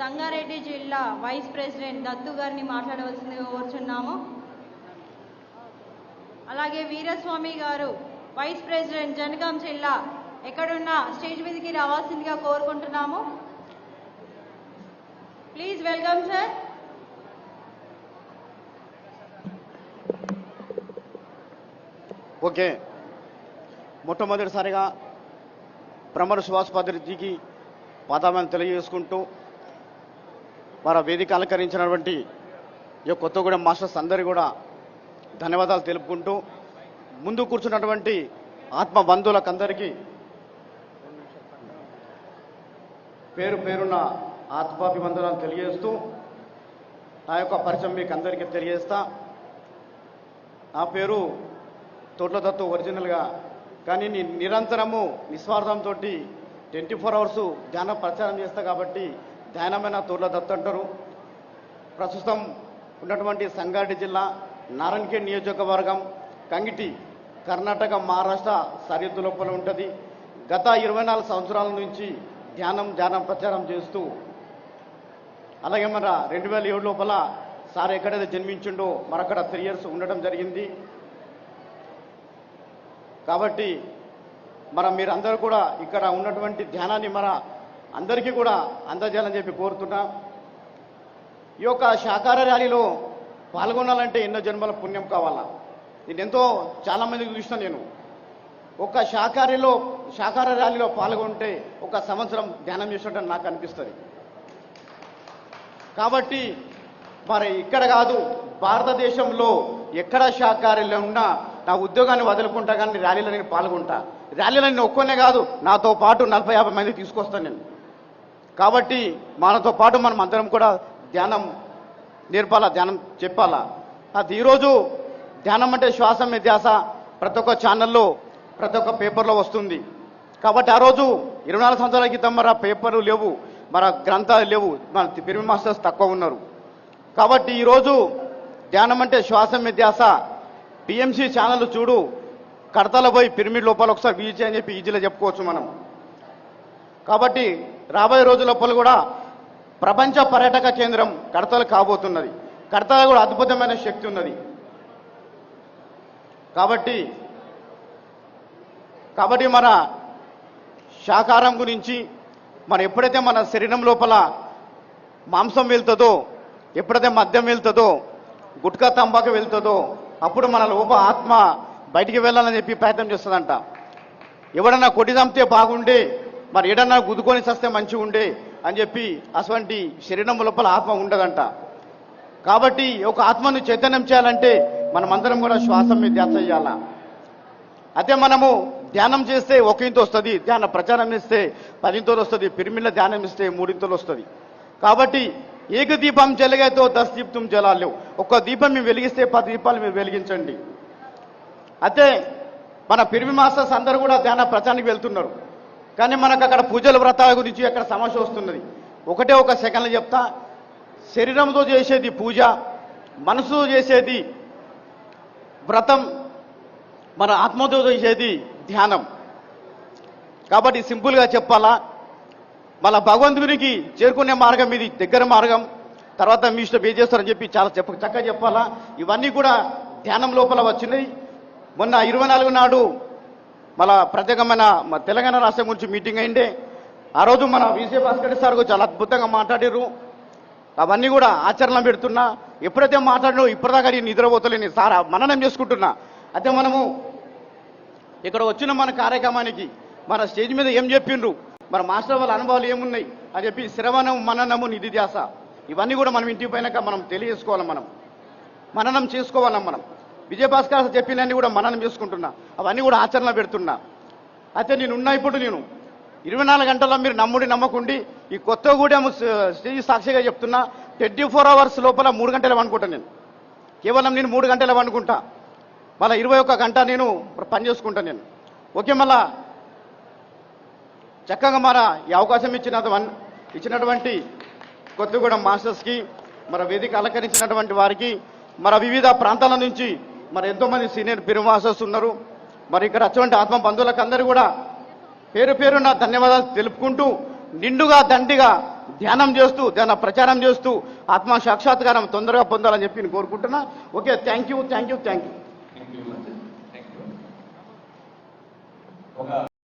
సంగారెడ్డి జిల్లా vice president Dattu గారిని మాట్లాడవలసిందిగా కోరుచున్నాము. అలాగే వీరస్వామి గారు వైస్ ప్రెసిడెంట్ జనగాం జిల్లా ఎక్కడున్నా స్టేజ్ మీదకి రావాల్సిందిగా కోరుకుంటున్నాము. Please welcome sir okay. మొట్టమొదటిసారిగా భ్రమర సుభాష్ పాత్రజీకి పాదాలను తెలియజేసుకుంటూ వారి వేదిక అలంకరించినటువంటి ఈ కొత్తగూడెం మాస్టర్స్ అందరి కూడా ధన్యవాదాలు తెలుపుకుంటూ ముందు కూర్చున్నటువంటి ఆత్మ బంధువులకందరికీ పేరు పేరున్న ఆత్మాభివందనాలు తెలియజేస్తూ నా యొక్క పరిచయం మీకు అందరికీ తెలియజేస్తా. నా పేరు తోట్ల దత్తు ఒరిజినల్గా కానీ నేను నిరంతరము నిస్వార్థంతో ట్వంటీ ఫోర్ అవర్స్ ధ్యాన ప్రచారం చేస్తా కాబట్టి ధ్యానమైన తూర్ల దత్తు అంటారు. ప్రస్తుతం ఉన్నటువంటి సంగారెడ్డి జిల్లా నారాయణఖేడ్ నియోజకవర్గం కంగిటి కర్ణాటక మహారాష్ట్ర సరిహద్దు లోపల ఉంటుంది. గత ఇరవై నాలుగు సంవత్సరాల నుంచి ధ్యానం ధ్యానం ప్రచారం చేస్తూ అలాగే మన రెండు వేల ఏడు లోపల సార్ ఎక్కడైతే జన్మించిండో మరక్కడ త్రీ ఇయర్స్ ఉండడం జరిగింది. కాబట్టి మన మీరందరూ కూడా ఇక్కడ ఉన్నటువంటి ధ్యానాన్ని మన అందరికీ కూడా అందజేయాలని చెప్పి కోరుతున్నా. ఈ యొక్క శాకార ర్యాలీలో పాల్గొనాలంటే ఎన్నో జన్మల పుణ్యం కావాలా? నేను ఎంతో చాలామందికి చూసిన నేను. ఒక శాకారిలో శాకార ర్యాలీలో పాల్గొంటే ఒక సంవత్సరం ధ్యానం చేసినట్టు నాకు అనిపిస్తుంది. కాబట్టి మరి ఇక్కడ కాదు భారతదేశంలో ఎక్కడ శాకాహారీలో ఉన్నా నా ఉద్యోగాన్ని వదులుకుంటా కానీ ర్యాలీలో నేను పాల్గొంటా. ర్యాలీలో నేను ఒక్కనే కాదు నాతో పాటు నలభై యాభై మంది తీసుకొస్తాను నేను. కాబట్టి మనతో పాటు మనం అందరం కూడా ధ్యానం నేర్పాలా ధ్యానం చెప్పాలా? అది ఈరోజు ధ్యానం అంటే శ్వాస మీద ధ్యాస ప్రతి ఒక్క ఛానల్లో ప్రతి ఒక్క పేపర్లో వస్తుంది. కాబట్టి ఆ రోజు ఇరవై నాలుగు సంవత్సరాల క్రితం మరి పేపర్లు లేవు మన గ్రంథాలు లేవు మన పిరమి మాస్టర్స్ తక్కువ ఉన్నారు. కాబట్టి ఈరోజు ధ్యానం అంటే శ్వాస మీద ధ్యాస. పిఎంసి ఛానల్ చూడు కడతల పోయి పిరమిడ్ లోపల ఒకసారి విజిట్ అని చెప్పి ఈజీలో చెప్పుకోవచ్చు మనం. కాబట్టి రాబోయే రోజుల లోపల కూడా ప్రపంచ పర్యాటక కేంద్రం కడతలు కాబోతున్నది. కడతలు కూడా అద్భుతమైన శక్తి ఉన్నది. కాబట్టి కాబట్టి మన శాకారం గురించి మన ఎప్పుడైతే మన శరీరం లోపల మాంసం వెళ్తుందో ఎప్పుడైతే మద్యం వెళ్తుందో గుట్కా తంబాకు వెళ్తుందో అప్పుడు మన లోప ఆత్మ బయటికి వెళ్ళాలని చెప్పి ప్రయత్నం చేస్తుందంట. ఎవడన్నా కొట్టి చంపితే బాగుండే మరి ఏడన్నా గుద్దుకొని చస్తే మంచిగా ఉండే అని చెప్పి అటువంటి శరీరం లోపల ఆత్మ ఉండదంట. కాబట్టి ఒక ఆత్మను చైతన్యం చేయాలంటే మనమందరం కూడా శ్వాస మీద ధ్యాస చేయాలా? అదే మనము ధ్యానం చేస్తే ఒక ఇంత వస్తుంది ధ్యాన ప్రచారం ఇస్తే పదింతలు వస్తుంది పిరిమిళ్ళ ధ్యానం ఇస్తే మూడింతలు వస్తుంది. కాబట్టి ఏక దీపం జలగైతో దశ దీప్తం జలాలు ఒక్క దీపం మేము వెలిగిస్తే పది దీపాలు మీరు వెలిగించండి. అయితే మన పిరిమి మాస్టర్స్ అందరూ కూడా ధ్యాన ప్రచారానికి వెళ్తున్నారు. కానీ మనకు అక్కడ పూజల వ్రతాల గురించి అక్కడ సమస్య వస్తున్నది. ఒకటే ఒక సెకండ్లో చెప్తా. శరీరంతో చేసేది పూజ మనసుతో చేసేది వ్రతం మన ఆత్మతో చేసేది ధ్యానం. కాబట్టి సింపుల్గా చెప్పాలా మళ్ళా భగవంతునికి చేరుకునే మార్గం ఇది దగ్గర మార్గం. తర్వాత మీ ఇష్టం ఏం చేస్తారని చెప్పి చాలా చెప్ప చక్కగా చెప్పాలా. ఇవన్నీ కూడా ధ్యానం లోపల వచ్చినాయి మొన్న ఇరవై నాలుగు నాడు మళ్ళీ ప్రత్యేకమైన మన తెలంగాణ రాష్ట్రం గురించి మీటింగ్ అయిందే. ఆ రోజు మన విజయ భాస్కర్ సార్ చాలా అద్భుతంగా మాట్లాడారు అవన్నీ కూడా ఆచరణ పెడుతున్నా. ఎప్పుడైతే మాట్లాడినో ఇప్పటిదాకా నేను నిద్రపోతలేని. సార్ మననం చేసుకుంటున్నా. అయితే మనము ఇక్కడ వచ్చిన మన కార్యక్రమానికి మన స్టేజ్ మీద ఏం చెప్పిండ్రు? మన మాస్టర్ వాళ్ళ అనుభవాలు ఏమున్నాయి? అని చెప్పి శ్రవణం మననము నిధి ధ్యాస ఇవన్నీ కూడా మనం ఇంటికి పోయినాక మనం తెలియజేసుకోవాలి మనం. మననం చేసుకోవాలి మనం? విజయభాస్కర్ సార్ చెప్పినవన్నీ కూడా మననం చేసుకుంటున్నా అవన్నీ కూడా ఆచరణ పెడుతున్నా. అయితే నేను ఉన్నా ఇప్పుడు నేను. ఇరవై నాలుగు గంటల్లో మీరు నమ్ముడి నమ్మకుండి ఈ కొత్తగూడెం స- స్టేజ్ సాక్షిగా చెప్తున్నా ట్వంటీ ఫోర్ అవర్స్ లోపల మూడు గంటలు అనుకుంటా నేను. కేవలం నేను మూడు గంటలు అనుకుంటా మళ్ళీ ఇరవై ఒక్క గంట నేను పని చేసుకుంటా నేను. ఓకే మళ్ళా చక్కగా మన ఈ అవకాశం ఇచ్చిన ఇచ్చినటువంటి కొత్తగూడెం మాస్టర్స్కి మన వేదిక అలంకరించినటువంటి వారికి మన వివిధ ప్రాంతాల నుంచి మరి ఎంతోమంది సీనియర్ పిరు ఉన్నారు. మరి ఇక్కడ అటువంటి ఆత్మ బంధువులకు అందరూ కూడా పేరు పేరున ధన్యవాదాలు తెలుపుకుంటూ నిండుగా దండిగా ధ్యానం చేస్తూ ధ్యాన ప్రచారం చేస్తూ ఆత్మ సాక్షాత్కారం తొందరగా పొందాలని చెప్పి నేను కోరుకుంటున్నా. Okay thank you thank you thank you.